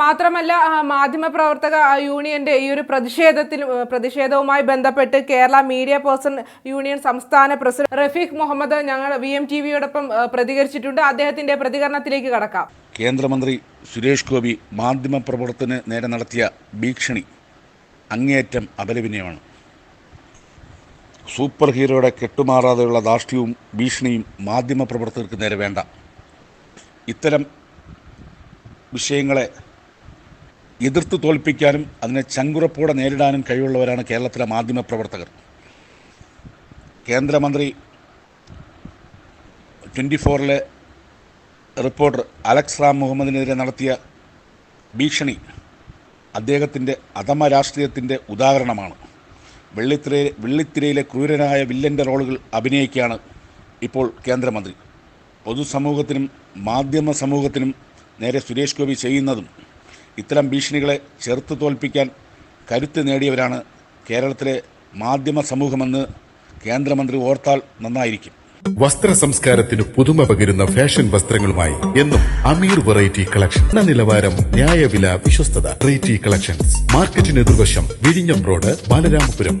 മാത്രമല്ല മാധ്യമ പ്രവർത്തക യൂണിയന്റെ ഈ ഒരു പ്രതിഷേധത്തിൽ പ്രതിഷേധവുമായി ബന്ധപ്പെട്ട് കേരള മീഡിയ പേഴ്സൺ യൂണിയൻ സംസ്ഥാന പ്രസിഡന്റ് റഫീഖ് മുഹമ്മദ് ഞങ്ങൾ വി എം ടി വിയോടൊപ്പം പ്രതികരിച്ചിട്ടുണ്ട്. അദ്ദേഹത്തിന്റെ പ്രതികരണത്തിലേക്ക് കടക്കാം. കേന്ദ്രമന്ത്രി സുരേഷ് ഗോപി മാധ്യമപ്രവർത്തന നേരെ നടത്തിയ ഭീഷണി അങ്ങേയറ്റം അപലപനീയമാണ്. സൂപ്പർ ഹീറോയുടെ കെട്ടുമാറാതെയുള്ള ധാർഷ്ട്യവും ഭീഷണിയും മാധ്യമപ്രവർത്തകർക്ക് നേരെ വേണ്ട. ഇത്തരം വിഷയങ്ങളെ എതിർത്ത് തോൽപ്പിക്കാനും അതിനെ ചങ്കുറപ്പോടെ നേരിടാനും കഴിവുള്ളവരാണ് കേരളത്തിലെ മാധ്യമപ്രവർത്തകർ കേന്ദ്രമന്ത്രി ട്വന്റി ഫോറിലെ റിപ്പോർട്ടർ അലക്സ് റാം മുഹമ്മദിനെതിരെ നടത്തിയ ഭീഷണി അദ്ദേഹത്തിന്റെ അധമ രാഷ്ട്രീയത്തിന്റെ ഉദാഹരണമാണ്. വെള്ളിത്തിര വെള്ളിത്തിരയിലെ ക്രൂരനായ വില്ലന്റെ റോളുകൾ അഭിനയിക്കുകയാണ് ഇപ്പോൾ കേന്ദ്രമന്ത്രി. പൊതുസമൂഹത്തിനും മാധ്യമ സമൂഹത്തിനും നേരെ സുരേഷ് ഗോപി ചെയ്യുന്നതും ഇത്തരം ഭീഷണികളെ ചെറുത്ത് തോൽപ്പിക്കാൻ കരുത്ത് നേടിയവരാണ് കേരളത്തിലെ മാധ്യമ സമൂഹമെന്ന് കേന്ദ്രമന്ത്രി ഓർത്താൽ നന്നായിരിക്കും. വസ്ത്ര സംസ്കാരത്തിന് പുതുമ പകരുന്ന ഫാഷൻ വസ്ത്രങ്ങളുമായി എന്നും അമീർ വെറൈറ്റി കളക്ഷൻ. നിലവാരം ന്യായവില വിശ്വസ്തത. Variety collections. മാർക്കറ്റിന് എതിർവശം വിഴിഞ്ഞം റോഡ് ബാലരാമപുരം.